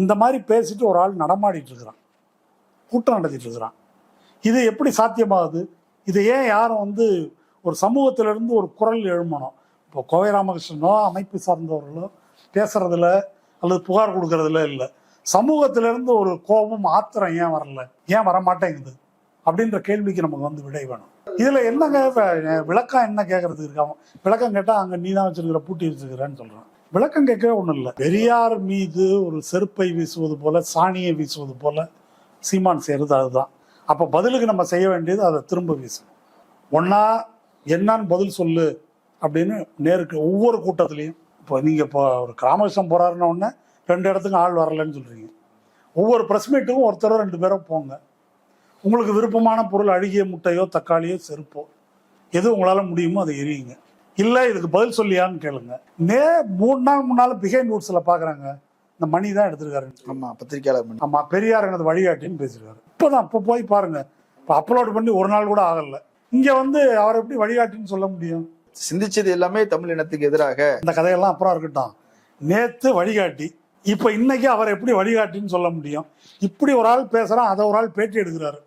இந்த மாதிரி பேசிட்டு ஒரு ஆள் நடமாடிட்டு இருக்கிறான். கூட்டம் நடத்திட்டு இருக்கிறான். இது எப்படி சாத்தியமாகுது? இதை ஏன் யாரும் வந்து ஒரு சமூகத்திலிருந்து ஒரு குரல் எழுமணும் இப்போ கோவை ராமகிருஷ்ணனோ அமைப்பு சார்ந்தவர்களோ பேசுறதுல அல்லது புகார் கொடுக்கறதுல இல்லை. சமூகத்திலிருந்து ஒரு கோபம் ஆத்திரம் ஏன் வரல? ஏன் வர மாட்டேங்குது அப்படின்ற கேள்விக்கு நமக்கு வந்து விடை வேணும். இதுல என்னங்க விளக்கம் என்ன கேட்கறதுக்கு இருக்காம விளக்கம் கேட்டா அங்க நீ தான் வச்சிருக்கிற பூட்டி வச்சிருக்கிறேன்னு சொல்றான். விளக்கம் கேட்கவே ஒன்றும் இல்லை. பெரியார் மீது ஒரு செருப்பை வீசுவது போல சாணியை வீசுவது போல சீமான் செய்யறது அதுதான். அப்போ பதிலுக்கு நம்ம செய்ய வேண்டியது அதை திரும்ப வீசணும். ஒன்னா என்னான்னு பதில் சொல்லு அப்படின்னு நேருக்கு ஒவ்வொரு கூட்டத்திலையும் இப்போ நீங்கள் இப்போ ஒரு கிராமகிருஷ்ணன் போறாருன்ன உடனே ரெண்டு இடத்துக்கும் ஆள் வரலன்னு சொல்கிறீங்க ஒவ்வொரு ப்ரெஸ் மீட்டுக்கும் ஒருத்தரோ ரெண்டு பேரோ போங்க. உங்களுக்கு விருப்பமான பொருள் அழுகிய முட்டையோ தக்காளியோ செருப்போ எது உங்களால் முடியுமோ அதை எரியுங்க இல்லை இதுக்கு பதில் சொல்லியான்னு கேளுங்க. நே மூணு நாள் முன்னால பிஹைண்ட் ரூட்ஸில் பார்க்குறாங்க இந்த மணி தான் எடுத்திருக்காரு. ஆமா பத்திரிகையாளர் மணி. ஆமா பெரியார் எனது வழிகாட்டின்னு பேசியிருக்காரு இப்போதான் இப்போ போய் பாருங்க. இப்போ அப்லோட் பண்ணி ஒரு நாள் கூட ஆகல. இங்க வந்து அவர் எப்படி வழிகாட்டின்னு சொல்ல முடியும்? சிந்திச்சது எல்லாமே தமிழ் இனத்துக்கு எதிராக. இந்த கதையெல்லாம் அப்புறம் இருக்கட்டும். நேத்து வழிகாட்டி. இப்ப இன்னைக்கு அவர் எப்படி வழிகாட்டின்னு சொல்ல முடியும்? இப்படி ஒரு ஆள் பேசுறான் அதை ஒரு ஆள் பேட்டி எடுக்கிறாரு.